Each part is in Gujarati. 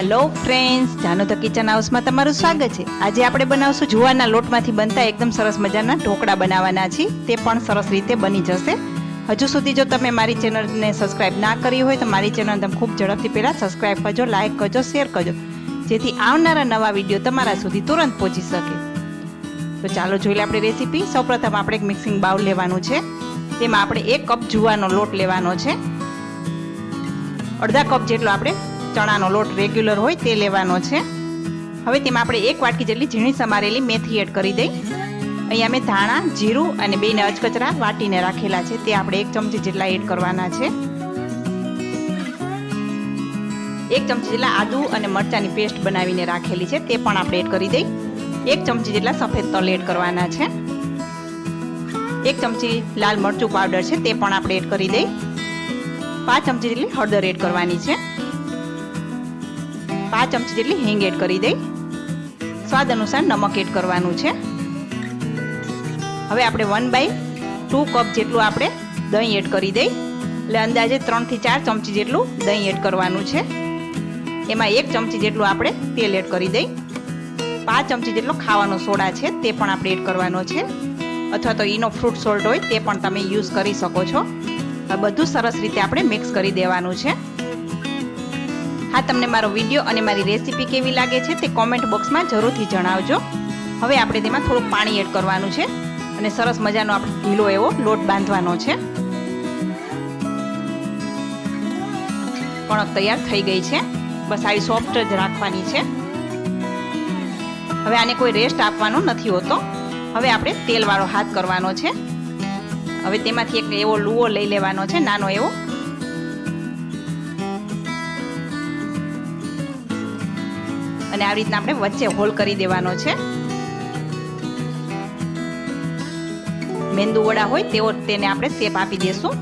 Hello friends Jano the kitchen હાઉસમાં તમારું સ્વાગત છે. આજે આપણે બનાવશું જુવારના લોટમાંથી બનતા એકદમ સરસ મજાના ઢોકળા બનાવવાના છે તે પણ સરસ રીતે બની જશે. હજુ સુધી જો તમે મારી ચેનલને સબસ્ક્રાઇબ ના કરી હોય તો મારી ચેનલ તમે ખૂબ ઝડપથી પહેલાં સબસ્ક્રાઇબ કરજો લાઇક કરજો શેર કરજો. જેથી આવનારા નવા વીડિયો તમારા સુધી તુરંત પહોંચી શકે. તો ચાલો જોઈ લે આપણે રેસીપી સૌપ્રથમ આપણે એક મિક્સિંગ બાઉલ લેવાનું છે. તેમાં આપણે એક કપ જુવાનો લોટ લેવાનો છે. અડધા કપ જેટલો આપણે ચણાનો લોટ રેગ્યુલર હોય તે લેવાનો છે. હવે તેમાં આપણે એક વાટકી જેટલી ઝીણી સમારેલી મેથી એડ કરી દઈ. અહીંયા મેં ધાણા, જીરું અને બેને અચકચરા વાટીને રાખેલા છે. તે આપણે એક ચમચી જેટલા એડ કરવાના છે. એક ચમચી જેટલા આદુ અને મરચાંની પેસ્ટ બનાવીને રાખેલી છે. તે પણ આપણે એડ કરી દઈ. એક ચમચી જેટલા સફેદ તલ એડ કરવાના છે. એક ચમચી લાલ મરચું પાવડર છે. તે પણ આપણે એડ કરી દઈ. પાંચ ચમચી જેટલી હળદર એડ કરવાની છે. પાંચ ચમચી જેટલી હિંગ એડ કરી દઈ. સ્વાદ અનુસાર નમક એડ કરવાનું છે. હવે આપણે વન બાય ટુ કપ જેટલું આપણે દહીં એડ કરી દઈ. એટલે અંદાજે ત્રણથી ચાર ચમચી જેટલું દહીં એડ કરવાનું છે. એમાં એક ચમચી જેટલું આપણે તેલ એડ કરી દઈ. પાંચ ચમચી જેટલો ખાવાનો સોડા છે, તે પણ આપણે એડ કરવાનો છે. અથવા તો ઈનો ફ્રૂટ સોલ્ટ હોય, તે પણ તમે યુઝ કરી શકો છો. બધું સરસ રીતે આપણે મિક્સ કરી દેવાનું છે. હા, તમને મારો વીડિયો અને મારી રેસીપી કેવી લાગે છે તે કોમેન્ટ બોક્સમાં જરૂરથી જણાવજો. હવે આપણે તેમાં થોડું પાણી એડ કરવાનું છે અને સરસ મજાનો આપણે ઢીલો એવો લોટ બાંધવાનો છે. કણક તૈયાર થઈ ગઈ છે. બસ આવી સોફ્ટ જ રાખવાની છે. હવે આને કોઈ રેસ્ટ આપવાનો નથી હોતો. હવે આપણે તેલવાળો હાથ કરવાનો છે. હવે તેમાંથી એક એવો લુવો લઈ લેવાનો છે, નાનો એવો. અને આવી રીતના આપણે વચ્ચે હોલ કરી દેવાનો છે. મેંદુ વડા હોય તેવો તેને આપણે શેપ આપી દેશું.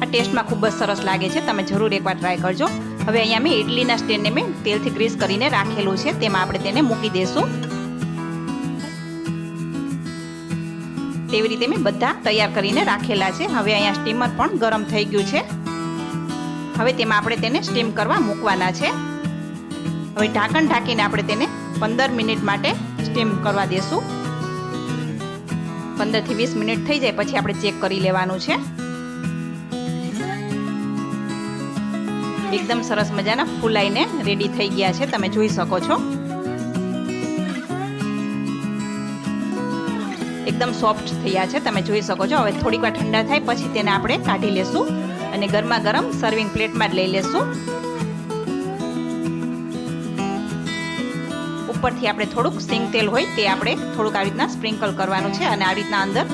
આ ટેસ્ટમાં ખૂબ જ સરસ લાગે છે, તમે જરૂર એકવાર ટ્રાય કરજો. હવે અહીંયા મેં ઇડલીના સ્ટેન્ડને મેં તેલથી ગ્રીસ કરીને રાખેલું છે, તેમાં આપણે તેને મૂકી દઈશું તેવી રીતે મેં બધા તૈયાર કરીને રાખેલા છે. હવે અહીંયા સ્ટીમર પણ ગરમ થઈ ગયું છે. હવે તેમાં આપણે તેને સ્ટીમ કરવા મૂકવાના છે. હવે ઢાંકણ ઢાંકીને આપણે તેને પંદર મિનિટ માટે સ્ટીમ કરવા દેશું. પંદરથી વીસ મિનિટ થઈ જાય પછી આપણે ચેક કરી લેવાનું છે. એકદમ સરસ મજાના ફૂલાઈને રેડી થઈ ગયા છે. તમે જોઈ શકો છો. એકદમ સોફ્ટ થયા છે. તમે જોઈ શકો છો. હવે થોડીક વાર ઠંડા થાય પછી તેને આપણે કાઢી લેશું. અને ગરમા ગરમ સર્વિંગ પ્લેટમાં જ લઈ લેશું. ઉપરથી આપણે થોડુંક સિંગ તેલ હોય તે આપણે થોડુંક આવી રીતના સ્પ્રિંકલ કરવાનું છે અને આવી રીતના અંદર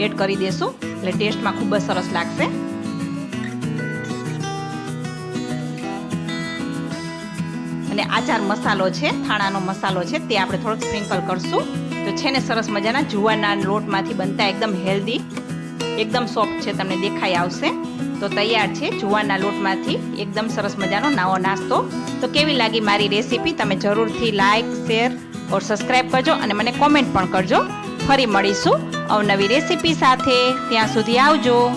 એડ કરી દેશું. એટલે ટેસ્ટમાં ખૂબ જ સરસ લાગશે. અને આચાર મસાલો છે, થાણાનો મસાલો છે, તે આપણે થોડોક સ્પ્રિંકલ કરશું. તો છે ને સરસ મજાના જુવારના લોટમાંથી બનતા એકદમ હેલ્ધી, એકદમ સોફ્ટ છે, તમને દેખાઈ આવશે. તો તૈયાર છે જુવારના લોટમાંથી. એકદમ સરસ મજાનો નાવો નાસ્તો. તો કેવી લાગી મારી રેસીપી? તમે જરૂરથી લાઇક શેર ઓર સબસ્ક્રાઈબ કરજો અને મને કોમેન્ટ પણ કરજો. ફરી મળીશું અવનવી રેસીપી સાથે. ત્યાં સુધી આવજો.